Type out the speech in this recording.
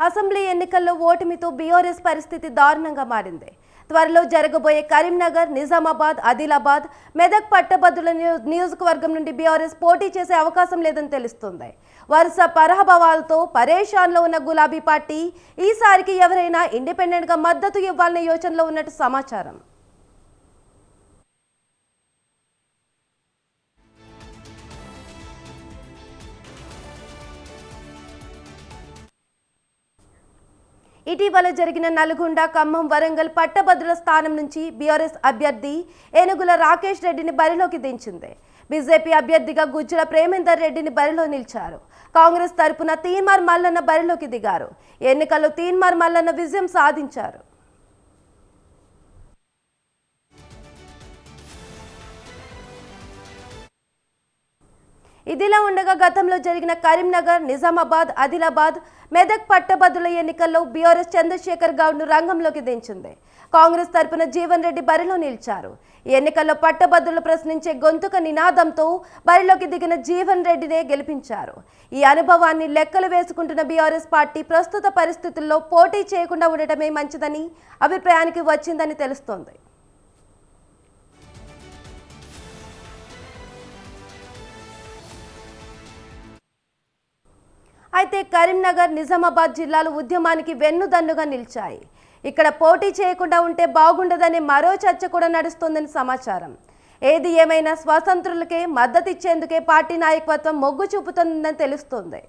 Assembly ఎన్నికల్లో ఓటమితో BRS పరిస్థితి దారుణంగా మారింది. త్వరలో జరగబోయే కరీంనగర్ నిజామాబాద్ ఆదిలాబాద్ మెదక్ పట్టభద్రుల నియోజకవర్గం నుండి బీఆర్ఎస్ పోటీ చేసే అవకాశం లేదని తెలుస్తుంది. వరుస పరహభావాలతో పరేషాన్లో ఉన్న గులాబీ పార్టీ ఈసారికి ఎవరైనా ఇండిపెండెంట్గా మద్దతు ఇవ్వాలనే యోచనలో ఉన్నట్టు సమాచారం. ఇటీవల జరిగిన నల్గొండ ఖమ్మం వరంగల్ పట్టభద్రుల స్థానం నుంచి బీఆర్ఎస్ అభ్యర్థి ఏనుగుల రాకేష్ రెడ్డిని బరిలోకి దించింది. బీజేపీ అభ్యర్థిగా గుజ్జల ప్రేమేందర్ రెడ్డిని బరిలో నిలిచారు. కాంగ్రెస్ తరపున తీన్మార్ మల్లన్న బరిలోకి దిగారు. ఎన్నికల్లో తీన్మార్ మల్లన్న విజయం సాధించారు. ఇదిలా ఉండగా గతంలో జరిగిన కరీంనగర్ నిజామాబాద్ ఆదిలాబాద్ మెదక్ పట్టభద్రుల ఎన్నికల్లో బీఆర్ఎస్ చంద్రశేఖర్ గౌడ్ను రంగంలోకి దించింది. కాంగ్రెస్ తరపున జీవన్ రెడ్డి బరిలో నిలిచారు. ఈ ఎన్నికల్లో పట్టభద్రులు ప్రశ్నించే గొంతుక నినాదంతో బరిలోకి దిగిన జీవన్ రెడ్డినే గెలిపించారు. ఈ అనుభవాన్ని లెక్కలు వేసుకుంటున్న బీఆర్ఎస్ పార్టీ ప్రస్తుత పరిస్థితుల్లో పోటీ చేయకుండా ఉండటమే మంచిదని అభిప్రాయానికి వచ్చిందని తెలుస్తోంది. అయితే కరీంనగర్ నిజామాబాద్ జిల్లాలు ఉద్యమానికి వెన్నుదన్నుగా నిలిచాయి. ఇక్కడ పోటీ చేయకుండా ఉంటే బాగుండదనే మరో చర్చ కూడా నడుస్తోందని సమాచారం. ఏది ఏమైనా స్వతంత్రులకే మద్దతిచ్చేందుకే పార్టీ నాయకత్వం మొగ్గు చూపుతుందని తెలుస్తోంది.